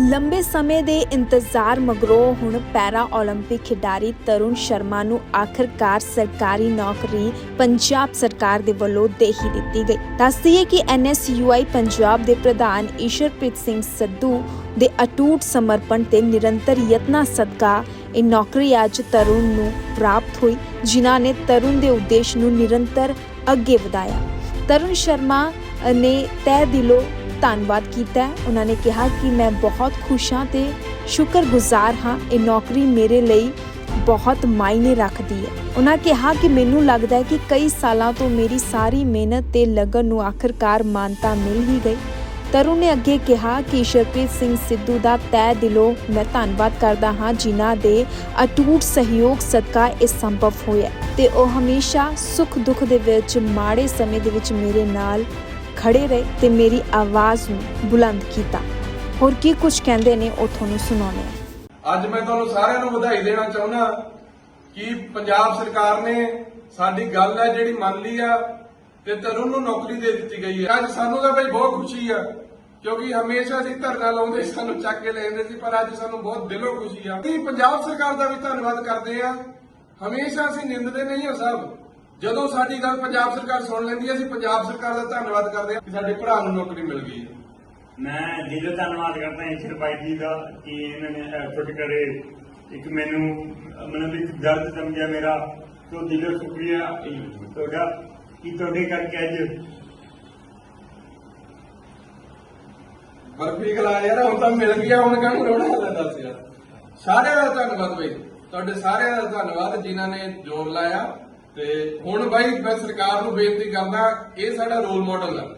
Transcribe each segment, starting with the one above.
ਲੰਬੇ ਸਮੇਂ ਦੇ ਇੰਤਜ਼ਾਰ ਮਗਰੋਂ ਹੁਣ ਪੈਰਾ 올림픽 ਖਿਡਾਰੀ ਤਰੁਣ ਸ਼ਰਮਾ ਨੂੰ ਆਖਰਕਾਰ ਸਰਕਾਰੀ ਨੌਕਰੀ ਪੰਜਾਬ ਸਰਕਾਰ ਦੇ ਵੱਲੋਂ ਦੇ ਹੀ ਦਿੱਤੀ ਗਈ ਦੱਸਦੀਏ ਕਿ NSUI ਪੰਜਾਬ ਦੇ ਪ੍ਰਧਾਨ ਈਸ਼ਰਪ੍ਰੀਤ ਸਿੰਘ ਸੱਧੂ ਦੇ ਅਟੂਟ ਸਮਰਪਣ ਤੇ ਨਿਰੰਤਰ ਯਤਨਾਂ ਸਦਕਾ ਇਹ ਨੌਕਰੀ ਅੱਜ ਤਰੁਣ ਨੂੰ ਪ੍ਰਾਪਤ ਹੋਈ ਜਿਨ੍ਹਾਂ ਨੇ ਤਰੁਣ ਦੇ ਉਦੇਸ਼ ਨੂੰ ਨਿਰੰਤਰ ਅੱਗੇ ਵਧਾਇਆ ਤਰੁਣ ਸ਼ਰਮਾ ਨੇ ਤਹਿ ਦਿਲੋਂ ਧੰਨਵਾਦ ਕੀਤਾ ਹੈ। ਉਹਨਾਂ ਨੇ ਕਿਹਾ ਕਿ ਮੈਂ ਬਹੁਤ ਖੁਸ਼ ਹਾਂ ਤੇ ਸ਼ੁਕਰਗੁਜ਼ਾਰ ਹਾਂ। ਇਹ ਨੌਕਰੀ ਮੇਰੇ ਲਈ ਬਹੁਤ ਮਾਇਨੇ ਰੱਖਦੀ ਹੈ। ਉਹਨਾਂ ਕਿਹਾ ਕਿ ਮੈਨੂੰ ਲੱਗਦਾ ਹੈ ਕਿ ਕਈ ਸਾਲਾਂ ਤੋਂ ਮੇਰੀ ਸਾਰੀ ਮਿਹਨਤ ਤੇ ਲਗਨ ਨੂੰ ਆਖਰਕਾਰ ਮਾਨਤਾ ਮਿਲ ਹੀ ਗਈ। ਤਰੁਣ ਨੇ ਅੱਗੇ ਕਿਹਾ ਕਿ ਸ਼ਰਪ੍ਰੀਤ ਸਿੰਘ ਸਿੱਧੂ ਦਾ ਤਹਿ ਦਿਲੋਂ ਮੈਂ ਧੰਨਵਾਦ ਕਰਦਾ ਹਾਂ, ਜਿਨ੍ਹਾਂ ਦੇ ਅਟੂਟ ਸਹਿਯੋਗ ਸਦਕਾ ਇਹ ਸੰਭਵ ਹੋਇਆ ਤੇ ਉਹ ਹਮੇਸ਼ਾ ਸੁੱਖ ਦੁੱਖ ਦੇ ਵਿੱਚ, ਮਾੜੇ ਸਮੇਂ ਦੇ ਵਿੱਚ ਮੇਰੇ ਨਾਲ ਖੜੇ ਰਹੇ ਤੇ ਮੇਰੀ ਆਵਾਜ਼ ਨੂੰ ਬੁਲੰਦ ਕੀਤਾ। ਹੋਰ ਕੀ ਕੁਝ ਕਹਿੰਦੇ ਨੇ ਉਹ ਤੁਹਾਨੂੰ ਸੁਣਾਉਂਦੇ ਹਾਂ। ਅੱਜ ਮੈਂ ਤੁਹਾਨੂੰ ਸਾਰਿਆਂ ਨੂੰ ਵਧਾਈ ਦੇਣਾ ਚਾਹੁੰਦਾ ਕਿ ਪੰਜਾਬ ਸਰਕਾਰ ਨੇ ਸਾਡੀ ਗੱਲ ਹੈ ਜਿਹੜੀ ਮੰਨ ਲਈ ਆ ਤੇ ਤਰੁਣ ਨੂੰ ਨੌਕਰੀ ਦੇ ਦਿੱਤੀ ਗਈ ਹੈ। ਅੱਜ ਸਾਨੂੰ ਤਾਂ ਬਈ ਬਹੁਤ ਖੁਸ਼ੀ ਆ, ਕਿਉਂਕਿ ਹਮੇਸ਼ਾ ਅਸੀਂ ਧਰਨਾ ਲਾਉਂਦੇ ਸਾਨੂੰ ਚੱਕ ਕੇ ਲੈ ਜਾਂਦੇ ਸੀ, ਪਰ ਅੱਜ ਸਾਨੂੰ ਬਹੁਤ ਦਿਲੋਂ ਖੁਸ਼ੀ ਆ। ਅਸੀਂ ਪੰਜਾਬ ਸਰਕਾਰ ਦਾ ਵੀ ਧੰਨਵਾਦ ਕਰਦੇ ਆ। ਹਮੇਸ਼ਾ ਅਸੀਂ ਨਿੰਦਦੇ ਨਹੀਂ ਹਾਂ ਸਭ। ਜਦੋਂ ਸਾਡੀ ਗੱਲ ਪੰਜਾਬ ਸਰਕਾਰ ਸੁਣ ਲੈਂਦੀ ਹੈ ਅਸੀਂ ਪੰਜਾਬ ਸਰਕਾਰ ਦਾ ਧੰਨਵਾਦ ਕਰਦੇ ਆ ਕਿ ਸਾਡੇ ਭਰਾ ਨੂੰ ਨੌਕਰੀ ਮਿਲ ਗਈ ਹੈ। ਮੈਂ ਦਿਲੋਂ ਧੰਨਵਾਦ ਕਰਦਾ ਈਸ਼ਰ ਭਾਈ ਜੀ ਦਾ ਕਿ ਇਹਨਾਂ ਨੇ ਐਫਰਟ ਕਰੇ ਇੱਕ ਮੈਨੂੰ ਮਤਲਬ ਇੱਕ ਦਰਦ ਸਮਝਿਆ ਮੇਰਾ ਤੋਂ ਦਿਲੋਂ ਸ਼ੁਕਰੀਆ ਤੁਹਾਡਾ ਕਿ ਤੁਹਾਡੇ ਕਰਕੇ ਅੱਜ ਬਰਫੀ ਖਲਾ ਯਾਰ ਹੁਣ ਤਾਂ ਮਿਲ ਗਿਆ ਹੁਣ ਕਾਹਨੂੰ ਰੋਣਾ ਲੈ ਦੱਸ ਯਾਰ। ਸਾਰਿਆਂ ਦਾ ਧੰਨਵਾਦ ਬਈ। ਤੁਹਾਡੇ ਸਾਰਿਆਂ ਦਾ ਧੰਨਵਾਦ ਜਿਨ੍ਹਾਂ ਨੇ ਜ਼ੋਰ ਲਾਇਆ। ਤੇ ਹੁਣ ਬਾਈ ਮੈਂ ਸਰਕਾਰ ਨੂੰ ਬੇਨਤੀ ਕਰਦਾ, ਇਹ ਸਾਡਾ ਰੋਲ ਮਾਡਲ ਆ।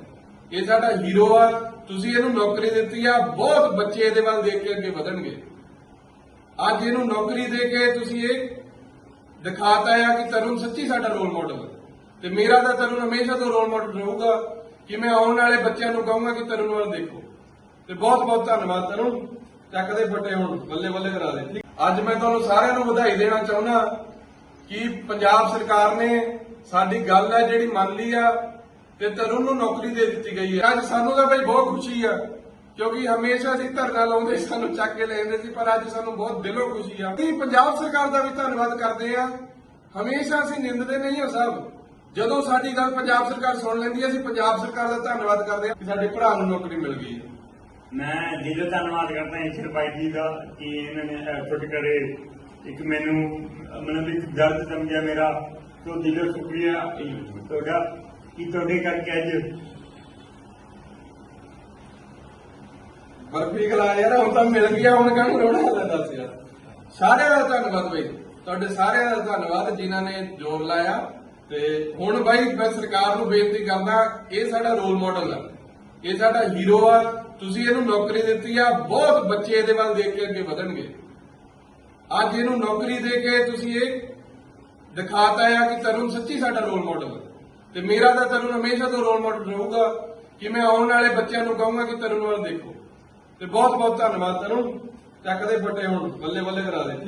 ਇਹ ਸਾਡਾ ਹੀਰੋ ਆ। ਤੁਸੀਂ ਇਹਨੂੰ ਨੌਕਰੀ ਦਿੱਤੀ ਆ। ਬਹੁਤ ਬੱਚੇ ਇਹਦੇ ਵੱਲ ਦੇਖ ਕੇ ਅੱਗੇ ਵਧਣਗੇ। ਅੱਜ ਇਹਨੂੰ ਨੌਕਰੀ ਦੇ ਕੇ ਤੁਸੀਂ ਇਹ ਦਿਖਾਤਾ ਆ ਕਿ ਤਰੁਣ ਸੱਚੀ ਸਾਡਾ ਰੋਲ ਮਾਡਲ ਤੇ ਮੇਰਾ ਤਾਂ ਤਰੁਣ ਹਮੇਸ਼ਾ ਤੋਂ ਰੋਲ ਮਾਡਲ ਰਹੂਗਾ। ਕਿ ਮੈਂ ਆਉਣ ਵਾਲੇ ਬੱਚਿਆਂ ਨੂੰ ਕਹੂੰਗਾ ਕਿ ਤਰੁਣ ਵੱਲ ਦੇਖੋ। ਤੇ ਬਹੁਤ ਬਹੁਤ ਧੰਨਵਾਦ ਤਰੁਣ। ਚੱਕਦੇ ਫੱਟੇ ਹੁਣ, ਬੱਲੇ ਬੱਲੇ ਕਰਾ ਦੇ। ਅੱਜ ਮੈਂ ਤੁਹਾਨੂੰ ਸਾਰਿਆਂ ਨੂੰ ਵਧਾਈ ਦੇਣਾ ਚਾਹੁੰਦਾ। ਕਿ ਪੰਜਾਬ ਸਰਕਾਰ ਨੇ ਸਾਡੀ ਗੱਲ ਹੈ ਜਿਹੜੀ ਮੰਨ ਲਈ ਆ ਤੇ ਤਰੁਣ ਨੂੰ ਨੌਕਰੀ ਦੇ ਦਿੱਤੀ ਗਈ ਹੈ। ਅੱਜ ਸਾਨੂੰ ਤਾਂ ਬਈ ਬਹੁਤ ਖੁਸ਼ੀ ਆ, ਕਿਉਂਕਿ ਹਮੇਸ਼ਾ ਅਸੀਂ ਧਰਨਾ ਲਾਉਂਦੇ ਸਾਨੂੰ ਚੱਕ ਕੇ ਲੈ ਸੀ, ਪਰ ਅੱਜ ਸਾਨੂੰ ਬਹੁਤ ਦਿਲੋਂ ਖੁਸ਼ੀ ਆ। ਅਸੀਂ ਪੰਜਾਬ ਸਰਕਾਰ ਦਾ ਵੀ ਧੰਨਵਾਦ ਕਰਦੇ ਆ। ਹਮੇਸ਼ਾ ਅਸੀਂ ਨਿੰਦਦੇ ਨਹੀਂ ਹਾਂ ਸਭ। ਜਦੋਂ ਸਾਡੀ ਗੱਲ ਪੰਜਾਬ ਸਰਕਾਰ ਸੁਣ ਲੈਂਦੀ ਹੈ, ਅਸੀਂ ਪੰਜਾਬ ਸਰਕਾਰ ਦਾ ਧੰਨਵਾਦ ਕਰਦੇ ਹਾਂ ਕਿ ਸਾਡੇ ਭਰਾ ਨੂੰ ਨੌਕਰੀ ਮਿਲ ਗਈ ਹੈ। ਮੈਂ ਦਿਲੋਂ ਧੰਨਵਾਦ ਕਰਦਾ ਈਸ਼ਰ ਭਾਈ ਜੀ ਦਾ, ਕਿ ਇਹਨਾਂ ਨੇ ਐਫਰਟ ਕਰੇ ਇੱਕ ਮੈਨੂੰ ਮਤਲਬ ਇੱਕ ਦਰਦ ਸਮਝਿਆ ਮੇਰਾ ਤੋਂ ਦਿਲੋਂ ਸ਼ੁਕਰੀਆ ਤੁਹਾਡਾ ਕਿ ਤੁਹਾਡੇ ਕਰਕੇ ਅੱਜ? ਬਰਫੀ ਖਲਾ ਯਾਰ ਹੁਣ ਤਾਂ ਮਿਲ ਗਿਆ ਹੁਣ ਕਾਹਨੂੰ ਰੋਣਾ ਲੈ ਦੱਸ ਯਾਰ। ਸਾਰਿਆਂ ਦਾ ਧੰਨਵਾਦ ਬਈ। ਤੁਹਾਡੇ ਸਾਰਿਆਂ ਦਾ ਧੰਨਵਾਦ ਜਿਨ੍ਹਾਂ ਨੇ ਜ਼ੋਰ ਲਾਇਆ। ਤੇ ਹੁਣ ਬਾਈ ਮੈਂ ਸਰਕਾਰ ਨੂੰ ਬੇਨਤੀ ਕਰਦਾ ਇਹ ਸਾਡਾ ਰੋਲ ਮਾਡਲ ਆ। ਇਹ ਸਾਡਾ ਹੀਰੋ ਆ। ਤੁਸੀਂ ਇਹਨੂੰ ਨੌਕਰੀ ਦਿੱਤੀ ਆ। ਬਹੁਤ ਬੱਚੇ ਇਹਦੇ ਵੱਲ ਦੇਖ ਕੇ ਅੱਗੇ ਵਧਣਗੇ। ਅੱਜ ਇਹਨੂੰ ਨੌਕਰੀ ਦੇ ਕੇ ਤੁਸੀਂ ਇਹ ਦਿਖਾਤਾ ਆ ਕਿ ਤਰੁਣ ਸੱਚੀ ਸਾਡਾ ਰੋਲ ਮਾਡਲ ਹੈ ਤੇ ਮੇਰਾ ਤਾਂ ਤਰੁਣ ਹਮੇਸ਼ਾ ਤੋਂ ਰੋਲ ਮਾਡਲ ਰਹੂਗਾ ਕਿ ਮੈਂ ਆਉਣ ਵਾਲੇ ਬੱਚਿਆਂ ਨੂੰ ਕਹੂੰਗਾ ਕਿ ਤਰੁਣ ਵੱਲ ਦੇਖੋ। ਤੇ ਬਹੁਤ ਬਹੁਤ ਧੰਨਵਾਦ ਤਰੁਣ। ਚੱਕਦੇ ਫੱਟੇ ਹੁਣ ਬੱਲੇ ਬੱਲੇ ਕਰਾ ਦੇ।